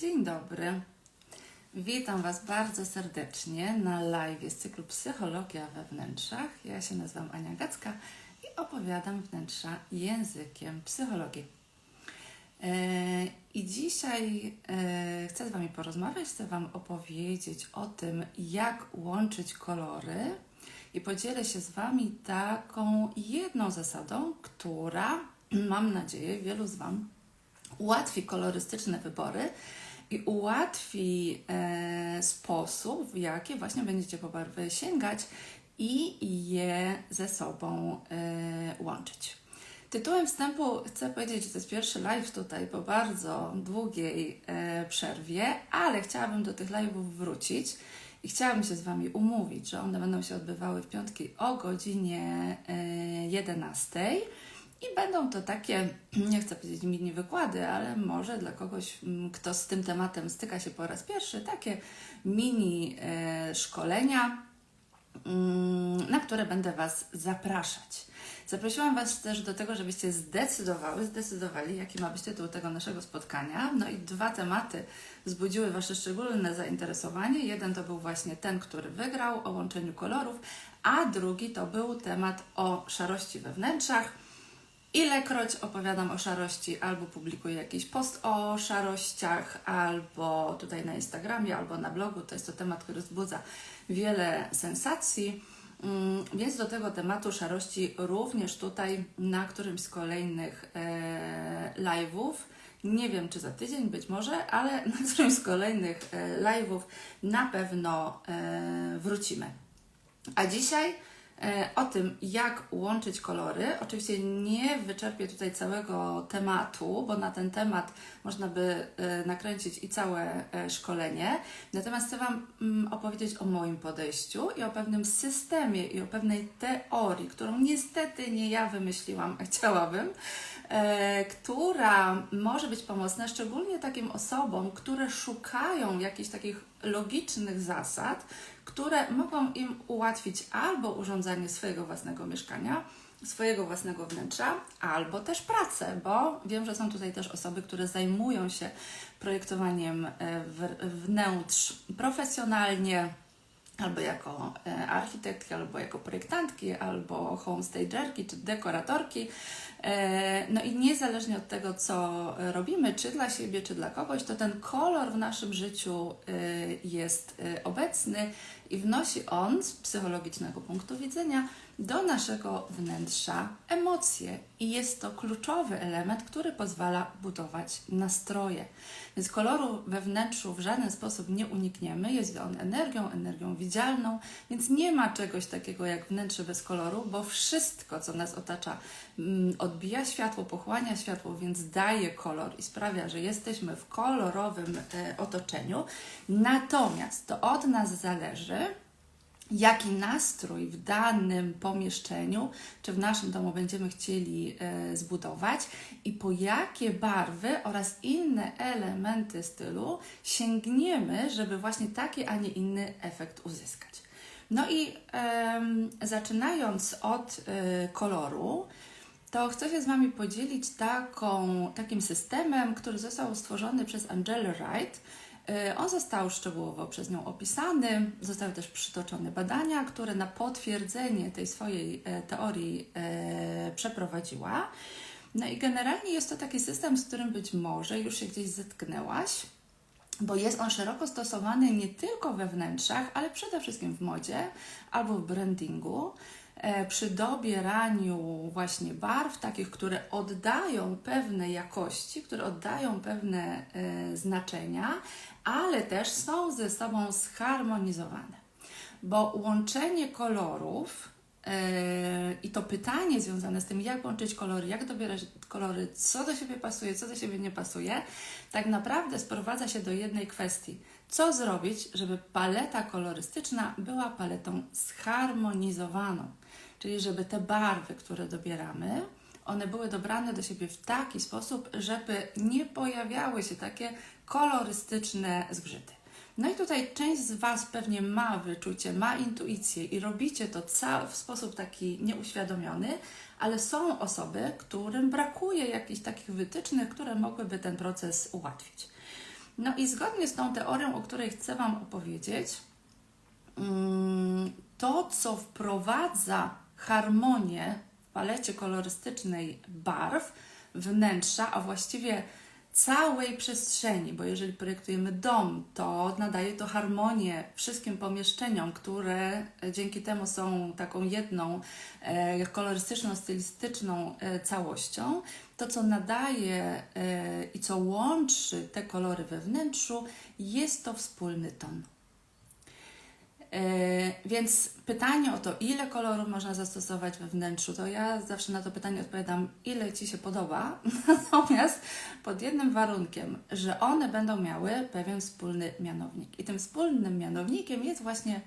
Dzień dobry. Witam Was bardzo serdecznie na live z cyklu Psychologia we wnętrzach. Ja się nazywam Ania Gacka i opowiadam wnętrza językiem psychologii. E, I dzisiaj e, chcę z Wami porozmawiać, chcę Wam opowiedzieć o tym, jak łączyć kolory i podzielę się z Wami taką jedną zasadą, która mam nadzieję wielu z Wam ułatwi kolorystyczne wybory i ułatwi e, sposób, w jaki właśnie będziecie po barwy sięgać i je ze sobą e, łączyć. Tytułem wstępu chcę powiedzieć, że to jest pierwszy live tutaj po bardzo długiej e, przerwie, ale chciałabym do tych live'ów wrócić i chciałabym się z Wami umówić, że one będą się odbywały w piątki o godzinie e, 11. I będą to takie, nie chcę powiedzieć mini wykłady, ale może dla kogoś, mm, kto z tym tematem styka się po raz pierwszy, takie mini e, szkolenia, mm, na które będę Was zapraszać. Zaprosiłam Was też do tego, żebyście zdecydowały, zdecydowali, jaki ma być tytuł tego naszego spotkania. No i dwa tematy wzbudziły Wasze szczególne zainteresowanie. Jeden to był właśnie ten, który wygrał o łączeniu kolorów, a drugi to był temat o szarości we wnętrzach. Ilekroć opowiadam o szarości, albo publikuję jakiś post o szarościach, albo tutaj na Instagramie, albo na blogu, to jest to temat, który wzbudza wiele sensacji. Mm, Więc do tego tematu szarości również tutaj na którymś z kolejnych e, live'ów, nie wiem czy za tydzień, być może, ale na którymś z kolejnych e, live'ów na pewno e, wrócimy. A dzisiaj o tym, jak łączyć kolory. Oczywiście nie wyczerpię tutaj całego tematu, bo na ten temat można by e, nakręcić i całe e, szkolenie. Natomiast chcę Wam mm, opowiedzieć o moim podejściu i o pewnym systemie i o pewnej teorii, którą niestety nie ja wymyśliłam, a chciałabym, e, która może być pomocna szczególnie takim osobom, które szukają jakichś takich logicznych zasad, które mogą im ułatwić albo urządzanie swojego własnego mieszkania, swojego własnego wnętrza, albo też pracę, bo wiem, że są tutaj też osoby, które zajmują się projektowaniem e, wnętrz profesjonalnie, albo jako e, architektki, albo jako projektantki, albo homestagerki czy dekoratorki. E, No i niezależnie od tego, co robimy, czy dla siebie, czy dla kogoś, to ten kolor w naszym życiu e, jest e, obecny i wnosi on z psychologicznego punktu widzenia do naszego wnętrza emocje. I jest to kluczowy element, który pozwala budować nastroje. Więc koloru we wnętrzu w żaden sposób nie unikniemy. Jest on energią, energią widzialną, więc nie ma czegoś takiego jak wnętrze bez koloru, bo wszystko, co nas otacza, mm, odbija światło, pochłania światło, więc daje kolor i sprawia, że jesteśmy w kolorowym e, otoczeniu. Natomiast to od nas zależy, jaki nastrój w danym pomieszczeniu czy w naszym domu będziemy chcieli e, zbudować i po jakie barwy oraz inne elementy stylu sięgniemy, żeby właśnie taki, a nie inny efekt uzyskać. No i zaczynając od e, koloru, to chcę się z Wami podzielić taką, takim systemem, który został stworzony przez Angelę Wright. Y, On został szczegółowo przez nią opisany, zostały też przytoczone badania, które na potwierdzenie tej swojej e, teorii e, przeprowadziła. No i generalnie jest to taki system, z którym być może już się gdzieś zetknęłaś, bo jest on szeroko stosowany nie tylko we wnętrzach, ale przede wszystkim w modzie albo w brandingu, przy dobieraniu właśnie barw, takich, które oddają pewne jakości, które oddają pewne e, znaczenia, ale też są ze sobą zharmonizowane. Bo łączenie kolorów Yy, I to pytanie związane z tym, jak łączyć kolory, jak dobierać kolory, co do siebie pasuje, co do siebie nie pasuje, tak naprawdę sprowadza się do jednej kwestii. Co zrobić, żeby paleta kolorystyczna była paletą zharmonizowaną? Czyli żeby te barwy, które dobieramy, one były dobrane do siebie w taki sposób, żeby nie pojawiały się takie kolorystyczne zgrzyty. No i tutaj część z Was pewnie ma wyczucie, ma intuicję i robicie to w sposób taki nieuświadomiony, ale są osoby, którym brakuje jakichś takich wytycznych, które mogłyby ten proces ułatwić. No i zgodnie z tą teorią, o której chcę Wam opowiedzieć, mm, to co wprowadza harmonię w palecie kolorystycznej barw, wnętrza, a właściwie całej przestrzeni, bo jeżeli projektujemy dom, to nadaje to harmonię wszystkim pomieszczeniom, które dzięki temu są taką jedną e, kolorystyczną, stylistyczną e, całością. To, co nadaje e, i co łączy te kolory we wnętrzu, jest to wspólny ton. E, więc pytanie o to, ile kolorów można zastosować we wnętrzu, to ja zawsze na to pytanie odpowiadam, ile Ci się podoba, natomiast pod jednym warunkiem, że one będą miały pewien wspólny mianownik. I tym wspólnym mianownikiem jest właśnie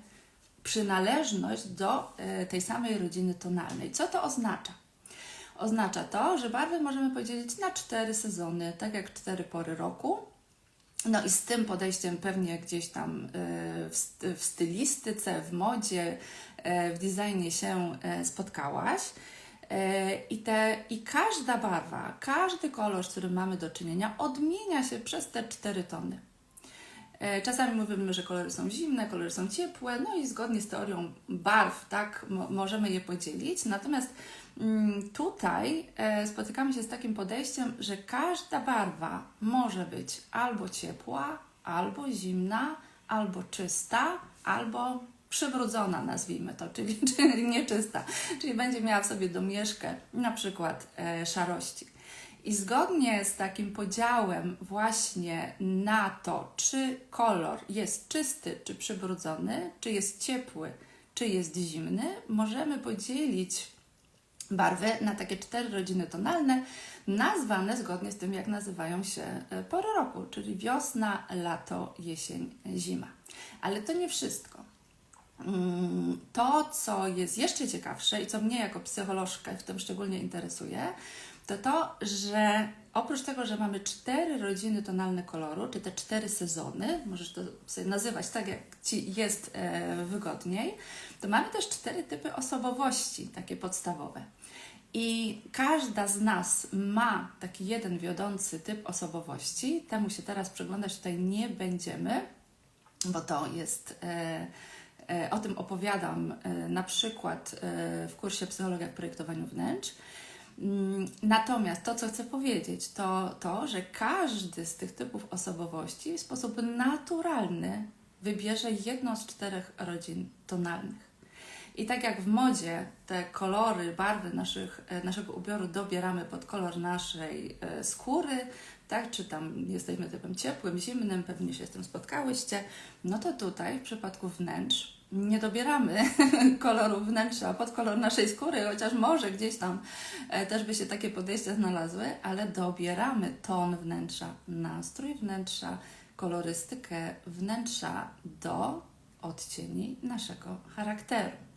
przynależność do e, tej samej rodziny tonalnej. Co to oznacza? Oznacza to, że barwy możemy podzielić na cztery sezony, tak jak cztery pory roku no i z tym podejściem pewnie gdzieś tam e, w stylistyce, w modzie, e, w designie się e, spotkałaś. I, te, I każda barwa, każdy kolor, z którym mamy do czynienia, odmienia się przez te cztery tony. Czasami mówimy, że kolory są zimne, kolory są ciepłe, no i zgodnie z teorią barw, tak, możemy je podzielić. Natomiast tutaj e, spotykamy się z takim podejściem, że każda barwa może być albo ciepła, albo zimna, albo czysta, albo przybrudzona, nazwijmy to, czyli, czyli nieczysta, czyli będzie miała w sobie domieszkę na przykład e, szarości. I zgodnie z takim podziałem właśnie na to, czy kolor jest czysty, czy przybrudzony, czy jest ciepły, czy jest zimny, możemy podzielić barwy na takie cztery rodziny tonalne, nazwane zgodnie z tym, jak nazywają się e, pory roku, czyli wiosna, lato, jesień, zima. Ale to nie wszystko. Mm, to, co jest jeszcze ciekawsze i co mnie jako psycholożkę w tym szczególnie interesuje, to to, że oprócz tego, że mamy cztery rodziny tonalne koloru, czy te cztery sezony, możesz to sobie nazywać tak, jak Ci jest e, wygodniej, to mamy też cztery typy osobowości, takie podstawowe. I każda z nas ma taki jeden wiodący typ osobowości. Temu się teraz przyglądać tutaj nie będziemy, bo to jest. E, e, o tym opowiadam e, na przykład e, w kursie Psychologia w projektowaniu wnętrz. Mm, natomiast to, co chcę powiedzieć, to to, że każdy z tych typów osobowości w sposób naturalny wybierze jedną z czterech rodzin tonalnych. I tak jak w modzie te kolory, barwy naszych, e, naszego ubioru dobieramy pod kolor naszej e, skóry, tak, czy tam jesteśmy typem ciepłym, zimnym, pewnie się z tym spotkałyście, no to tutaj w przypadku wnętrz nie dobieramy koloru wnętrza pod kolor naszej skóry, chociaż może gdzieś tam e, też by się takie podejścia znalazły, ale dobieramy ton wnętrza, nastrój wnętrza, kolorystykę wnętrza do odcieni naszego charakteru.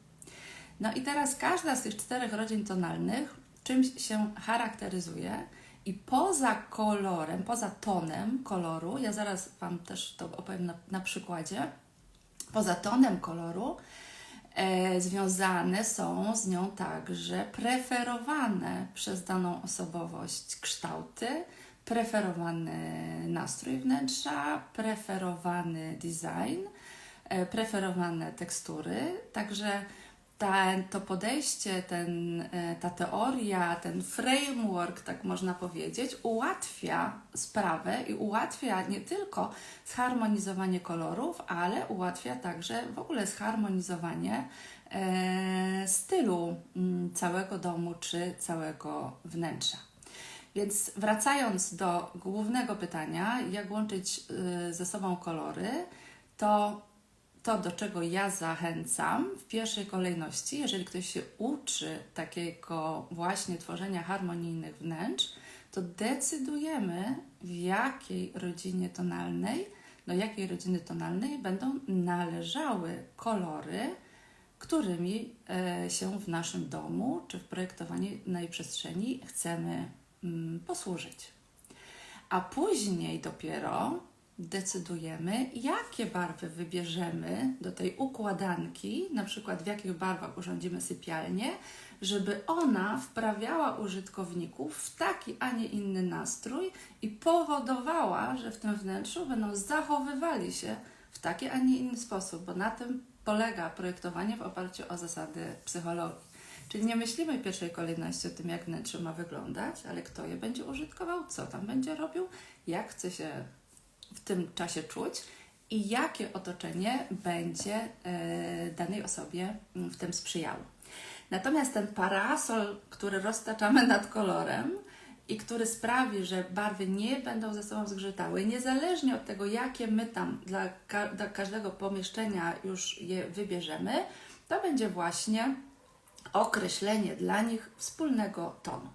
No i teraz każda z tych czterech rodzin tonalnych czymś się charakteryzuje i poza kolorem, poza tonem koloru, ja zaraz Wam też to opowiem na, na przykładzie, poza tonem koloru e, związane są z nią także preferowane przez daną osobowość kształty, preferowany nastrój wnętrza, preferowany design, e, preferowane tekstury, także ta, to podejście, ten, e, ta teoria, ten framework, tak można powiedzieć, ułatwia sprawę i ułatwia nie tylko zharmonizowanie kolorów, ale ułatwia także w ogóle zharmonizowanie e, stylu mm, całego domu czy całego wnętrza. Więc wracając do głównego pytania, jak łączyć y, ze sobą kolory, to to, do czego ja zachęcam w pierwszej kolejności, jeżeli ktoś się uczy takiego właśnie tworzenia harmonijnych wnętrz, to decydujemy, w jakiej rodzinie tonalnej, do jakiej rodziny tonalnej będą należały kolory, którymi e, się w naszym domu czy w projektowanej przestrzeni chcemy mm, posłużyć. A później dopiero decydujemy, jakie barwy wybierzemy do tej układanki, na przykład w jakich barwach urządzimy sypialnię, żeby ona wprawiała użytkowników w taki, a nie inny nastrój i powodowała, że w tym wnętrzu będą zachowywali się w taki, a nie inny sposób, bo na tym polega projektowanie w oparciu o zasady psychologii. Czyli nie myślimy w pierwszej kolejności o tym, jak wnętrze ma wyglądać, ale kto je będzie użytkował, co tam będzie robił, jak chce się w tym czasie czuć i jakie otoczenie będzie e, danej osobie w tym sprzyjało. Natomiast ten parasol, który roztaczamy nad kolorem i który sprawi, że barwy nie będą ze sobą zgrzytały, niezależnie od tego, jakie my tam dla, ka dla każdego pomieszczenia już je wybierzemy, to będzie właśnie określenie dla nich wspólnego tonu.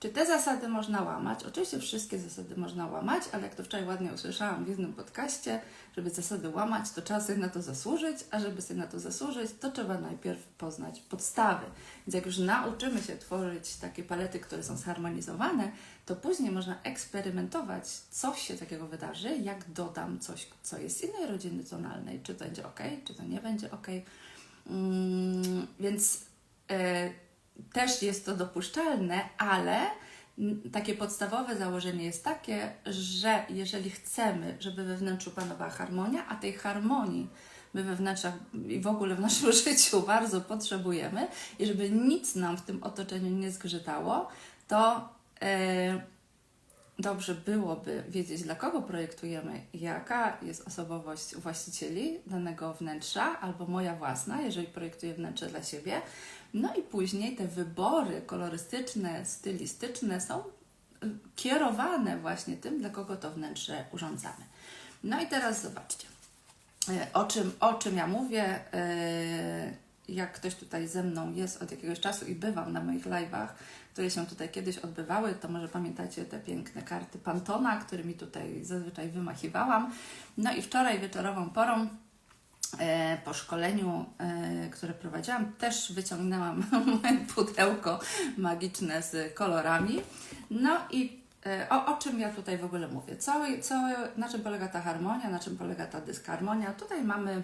Czy te zasady można łamać? Oczywiście wszystkie zasady można łamać, ale jak to wczoraj ładnie usłyszałam w jednym podcaście, żeby zasady łamać, to trzeba sobie na to zasłużyć, a żeby sobie na to zasłużyć, to trzeba najpierw poznać podstawy. Więc jak już nauczymy się tworzyć takie palety, które są zharmonizowane, to później można eksperymentować, coś się takiego wydarzy, jak dodam coś, co jest z innej rodziny tonalnej, czy to będzie ok, czy to nie będzie ok. Mm, więc e, też jest to dopuszczalne, ale takie podstawowe założenie jest takie, że jeżeli chcemy, żeby we wnętrzu panowała harmonia, a tej harmonii my we wnętrzach i w ogóle w naszym życiu bardzo potrzebujemy, i żeby nic nam w tym otoczeniu nie zgrzytało, to e, dobrze byłoby wiedzieć, dla kogo projektujemy, jaka jest osobowość właścicieli danego wnętrza, albo moja własna, jeżeli projektuję wnętrze dla siebie. No i później te wybory kolorystyczne, stylistyczne są y, kierowane właśnie tym, dla kogo to wnętrze urządzamy. No i teraz zobaczcie, y, o czym, o czym ja mówię. Y, jak ktoś tutaj ze mną jest od jakiegoś czasu i bywam na moich live'ach, które się tutaj kiedyś odbywały, to może pamiętacie te piękne karty Pantona, którymi tutaj zazwyczaj wymachiwałam. No i wczoraj wieczorową porą e, po szkoleniu, e, które prowadziłam, też wyciągnęłam moje pudełko magiczne z kolorami. No i e, o, o czym ja tutaj w ogóle mówię? Co, co, na czym polega ta harmonia, na czym polega ta dysharmonia? Tutaj mamy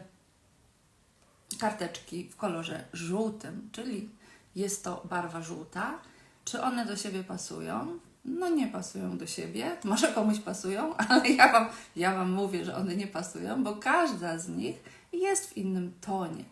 karteczki w kolorze żółtym, czyli jest to barwa żółta. Czy one do siebie pasują? No nie pasują do siebie. Może komuś pasują, ale ja wam, ja wam mówię, że one nie pasują, bo każda z nich jest w innym tonie.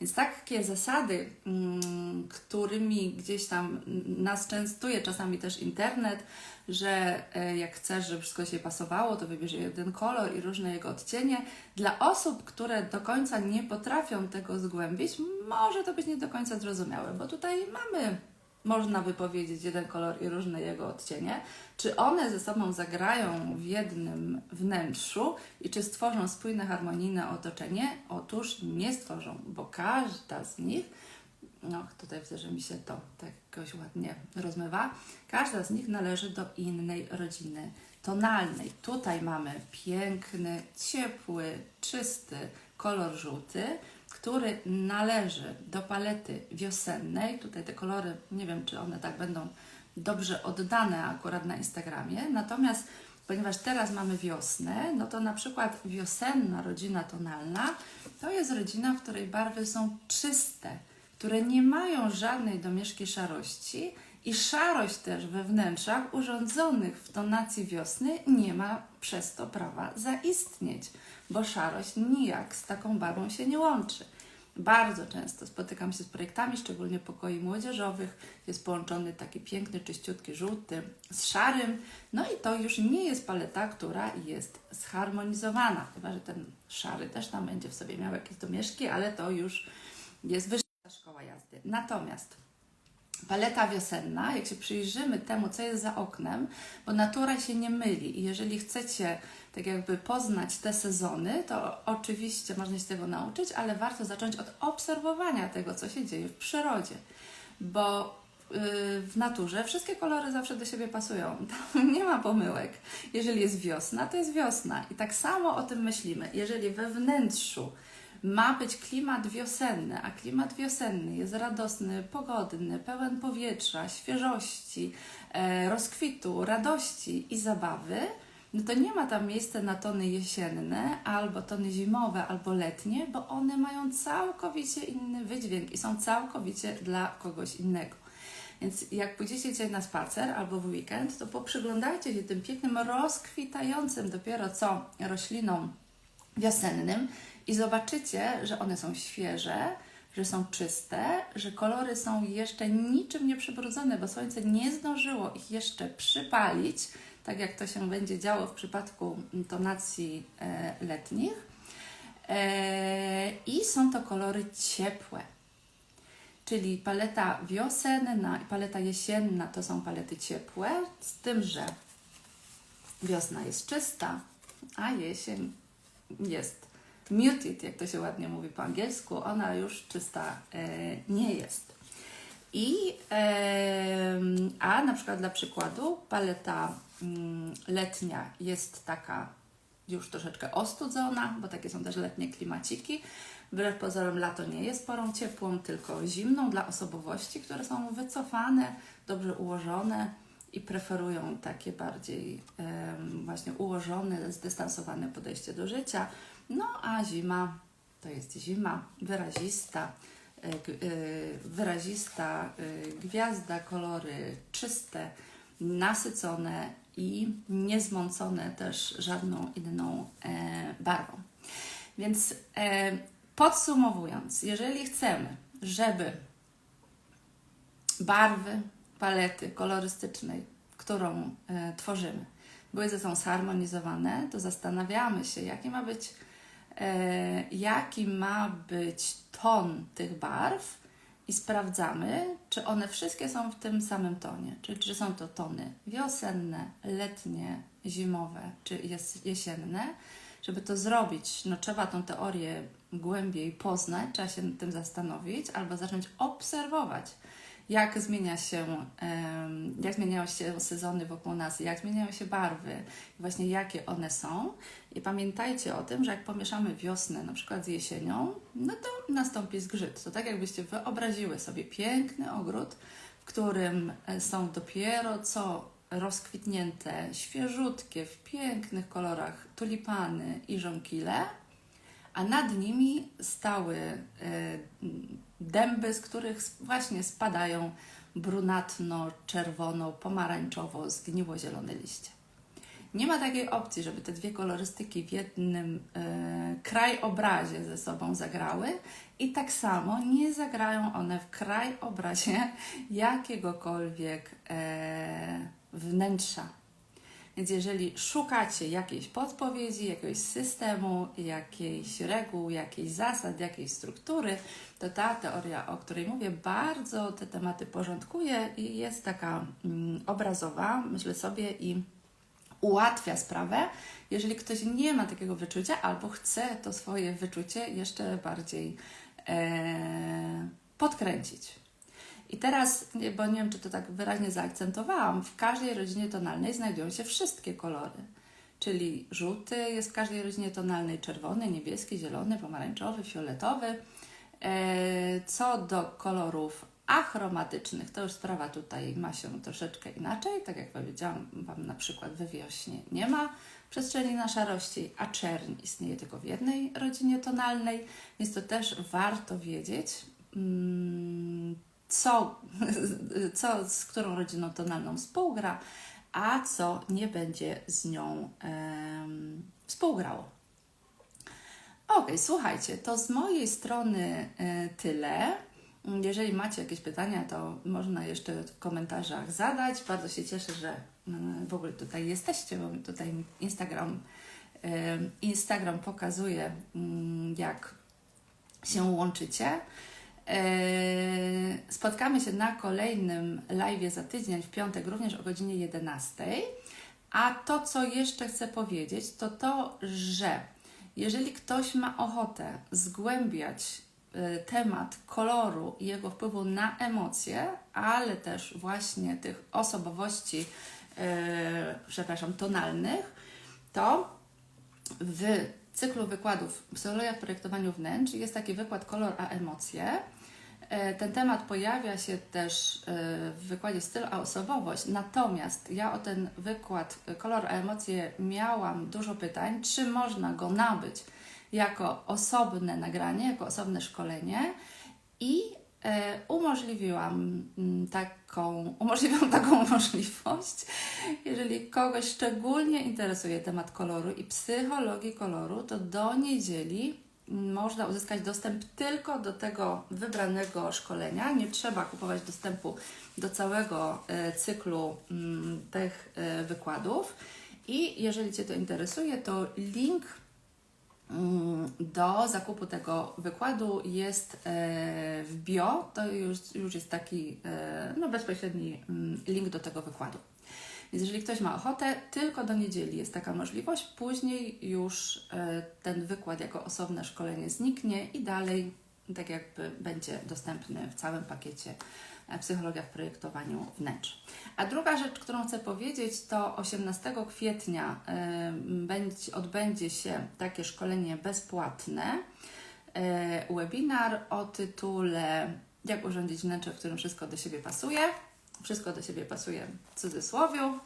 Więc takie zasady, mm, którymi gdzieś tam nas częstuje czasami też internet, że e, jak chcesz, żeby wszystko się pasowało, to wybierz jeden kolor i różne jego odcienie. Dla osób, które do końca nie potrafią tego zgłębić, może to być nie do końca zrozumiałe, bo tutaj mamy można by powiedzieć jeden kolor i różne jego odcienie, czy one ze sobą zagrają w jednym wnętrzu i czy stworzą spójne, harmonijne otoczenie? Otóż nie stworzą, bo każda z nich, no tutaj widzę, że mi się to tak jakoś ładnie rozmywa, każda z nich należy do innej rodziny tonalnej. Tutaj mamy piękny, ciepły, czysty kolor żółty, który należy do palety wiosennej. Tutaj te kolory, nie wiem, czy one tak będą dobrze oddane akurat na Instagramie. Natomiast ponieważ teraz mamy wiosnę, no to na przykład wiosenna rodzina tonalna to jest rodzina, w której barwy są czyste, które nie mają żadnej domieszki szarości i szarość też we wnętrzach urządzonych w tonacji wiosny nie ma przez to prawa zaistnieć, bo szarość nijak z taką barwą się nie łączy. Bardzo często spotykam się z projektami, szczególnie pokoi młodzieżowych. Jest połączony taki piękny, czyściutki żółty z szarym. No i to już nie jest paleta, która jest zharmonizowana. Chyba, że ten szary też tam będzie w sobie miał jakieś domieszki, ale to już jest wyższa szkoła jazdy. Natomiast paleta wiosenna, jak się przyjrzymy temu, co jest za oknem, bo natura się nie myli i jeżeli chcecie tak jakby poznać te sezony, to oczywiście można się tego nauczyć, ale warto zacząć od obserwowania tego, co się dzieje w przyrodzie, bo yy, w naturze wszystkie kolory zawsze do siebie pasują. Tam nie ma pomyłek. Jeżeli jest wiosna, to jest wiosna. I tak samo o tym myślimy. Jeżeli we wnętrzu ma być klimat wiosenny, a klimat wiosenny jest radosny, pogodny, pełen powietrza, świeżości, e, rozkwitu, radości i zabawy, no to nie ma tam miejsca na tony jesienne, albo tony zimowe, albo letnie, bo one mają całkowicie inny wydźwięk i są całkowicie dla kogoś innego. Więc jak pójdziecie dzisiaj na spacer albo w weekend, to poprzyglądajcie się tym pięknym, rozkwitającym dopiero co roślinom wiosennym i zobaczycie, że one są świeże, że są czyste, że kolory są jeszcze niczym nie przybrudzone, bo słońce nie zdążyło ich jeszcze przypalić, tak jak to się będzie działo w przypadku tonacji e, letnich. E, I są to kolory ciepłe. Czyli paleta wiosenna i paleta jesienna to są palety ciepłe, z tym, że wiosna jest czysta, a jesień jest muted, jak to się ładnie mówi po angielsku, ona już czysta e, nie jest. I, a na przykład dla przykładu paleta mm, letnia jest taka już troszeczkę ostudzona, bo takie są też letnie klimaciki. Wbrew pozorom lato nie jest porą ciepłą, tylko zimną dla osobowości, które są wycofane, dobrze ułożone i preferują takie bardziej e, właśnie ułożone, zdystansowane podejście do życia. No a zima to jest zima wyrazista, e, e, wyrazista e, gwiazda, kolory czyste, nasycone i niezmącone też żadną inną barwą. Więc podsumowując, jeżeli chcemy, żeby barwy palety kolorystycznej, którą tworzymy, były ze sobą zharmonizowane, to zastanawiamy się, jaki ma być jaki ma być ton tych barw i sprawdzamy, czy one wszystkie są w tym samym tonie, czyli czy są to tony wiosenne, letnie, zimowe czy jesienne. Żeby to zrobić, no trzeba tą teorię głębiej poznać, trzeba się nad tym zastanowić albo zacząć obserwować jak zmienia się, jak zmieniają się sezony wokół nas, jak zmieniają się barwy, właśnie jakie one są. I pamiętajcie o tym, że jak pomieszamy wiosnę na przykład z jesienią, no to nastąpi zgrzyt. To tak jakbyście wyobraziły sobie piękny ogród, w którym e, są dopiero co rozkwitnięte, świeżutkie, w pięknych kolorach tulipany i żonkile, a nad nimi stały e, dęby, z których właśnie spadają brunatno, czerwono, pomarańczowo, zgniło-zielone liście. Nie ma takiej opcji, żeby te dwie kolorystyki w jednym e, krajobrazie ze sobą zagrały i tak samo nie zagrają one w krajobrazie jakiegokolwiek e, wnętrza. Więc jeżeli szukacie jakiejś podpowiedzi, jakiegoś systemu, jakiejś reguł, jakiejś zasad, jakiejś struktury, to ta teoria, o której mówię, bardzo te tematy porządkuje i jest taka mm, obrazowa, myślę sobie, i ułatwia sprawę, jeżeli ktoś nie ma takiego wyczucia albo chce to swoje wyczucie jeszcze bardziej e, podkręcić. I teraz, bo nie wiem, czy to tak wyraźnie zaakcentowałam, w każdej rodzinie tonalnej znajdują się wszystkie kolory. Czyli żółty jest w każdej rodzinie tonalnej, czerwony, niebieski, zielony, pomarańczowy, fioletowy. E, co do kolorów achromatycznych, to już sprawa tutaj ma się troszeczkę inaczej. Tak jak powiedziałam Wam, na przykład we wiośnie nie ma przestrzeni na szarości, a czerń istnieje tylko w jednej rodzinie tonalnej, więc to też warto wiedzieć. Hmm, co, co z którą rodziną tonalną współgra, a co nie będzie z nią um, współgrało. Ok, słuchajcie, to z mojej strony y, tyle. Jeżeli macie jakieś pytania, to można jeszcze w komentarzach zadać. Bardzo się cieszę, że y, w ogóle tutaj jesteście, bo tutaj Instagram, y, Instagram pokazuje, mm, jak się łączycie. Eee, spotkamy się na kolejnym live za tydzień, w piątek, również o godzinie 11. A to, co jeszcze chcę powiedzieć, to to, że jeżeli ktoś ma ochotę zgłębiać temat koloru i jego wpływu na emocje, ale też właśnie tych osobowości, e, przepraszam, tonalnych, to w cyklu wykładów Psychologia w projektowaniu wnętrz jest taki wykład Kolor a emocje. E, Ten temat pojawia się też e, w wykładzie styl a osobowość, natomiast ja o ten wykład kolor a emocje miałam dużo pytań, czy można go nabyć jako osobne nagranie, jako osobne szkolenie i e, umożliwiłam mm, taką, umożliwiam taką możliwość, jeżeli kogoś szczególnie interesuje temat koloru i psychologii koloru, to do niedzieli można uzyskać dostęp tylko do tego wybranego szkolenia. Nie trzeba kupować dostępu do całego e, cyklu mm, tych e, wykładów. I jeżeli Cię to interesuje, to link mm, do zakupu tego wykładu jest e, w bio. To już, już jest taki no, bezpośredni mm, link do tego wykładu. Więc jeżeli ktoś ma ochotę, tylko do niedzieli jest taka możliwość. Później już e, ten wykład jako osobne szkolenie zniknie i dalej tak jakby będzie dostępny w całym pakiecie e, Psychologia w projektowaniu wnętrz. A druga rzecz, którą chcę powiedzieć, to 18 kwietnia e, będzie, odbędzie się takie szkolenie bezpłatne, webinar o tytule Jak urządzić wnętrze, w którym wszystko do siebie pasuje. Wszystko do siebie pasuje w cudzysłowiu.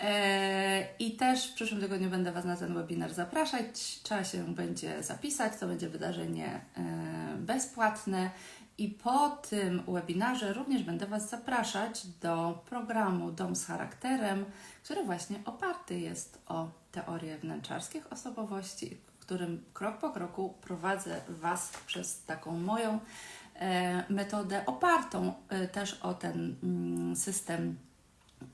E, I też w przyszłym tygodniu będę Was na ten webinar zapraszać. Trzeba się będzie zapisać. To będzie wydarzenie e, bezpłatne. I po tym webinarze również będę Was zapraszać do programu Dom z charakterem, który właśnie oparty jest o teorie wnętrzarskich osobowości, którym krok po kroku prowadzę Was przez taką moją E, metodę opartą e, też o ten mm, system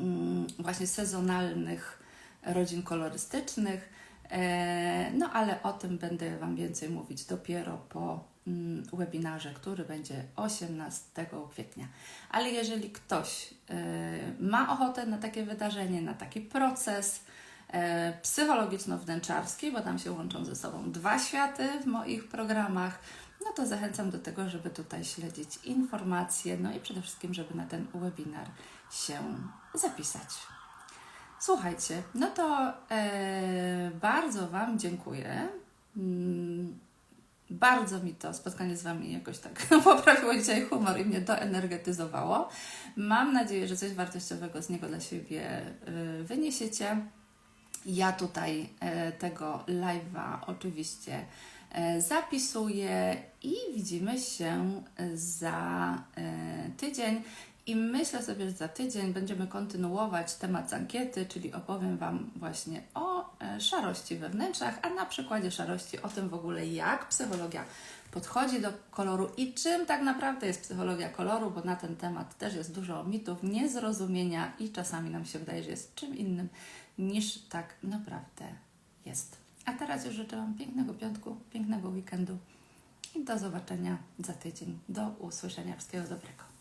mm, właśnie sezonalnych rodzin kolorystycznych. E, no ale o tym będę Wam więcej mówić dopiero po mm, webinarze, który będzie 18 kwietnia. Ale jeżeli ktoś ma ochotę na takie wydarzenie, na taki proces psychologiczno-wnętrzarski, bo tam się łączą ze sobą dwa światy w moich programach, no to zachęcam do tego, żeby tutaj śledzić informacje, no i przede wszystkim, żeby na ten webinar się zapisać. Słuchajcie, no to e, bardzo Wam dziękuję. Mm, bardzo mi to spotkanie z Wami jakoś tak poprawiło dzisiaj humor i mnie doenergetyzowało. Mam nadzieję, że coś wartościowego z niego dla siebie e, wyniesiecie. Ja tutaj e, tego live'a oczywiście E, zapisuję i widzimy się za e, tydzień. I myślę sobie, że za tydzień będziemy kontynuować temat z ankiety, czyli opowiem Wam właśnie o e, szarości we wnętrzach, a na przykładzie szarości o tym w ogóle, jak psychologia podchodzi do koloru i czym tak naprawdę jest psychologia koloru, bo na ten temat też jest dużo mitów, niezrozumienia i czasami nam się wydaje, że jest czym innym niż tak naprawdę jest. A teraz już życzę Wam pięknego piątku, pięknego weekendu i do zobaczenia za tydzień. Do usłyszenia. Wszystkiego dobrego.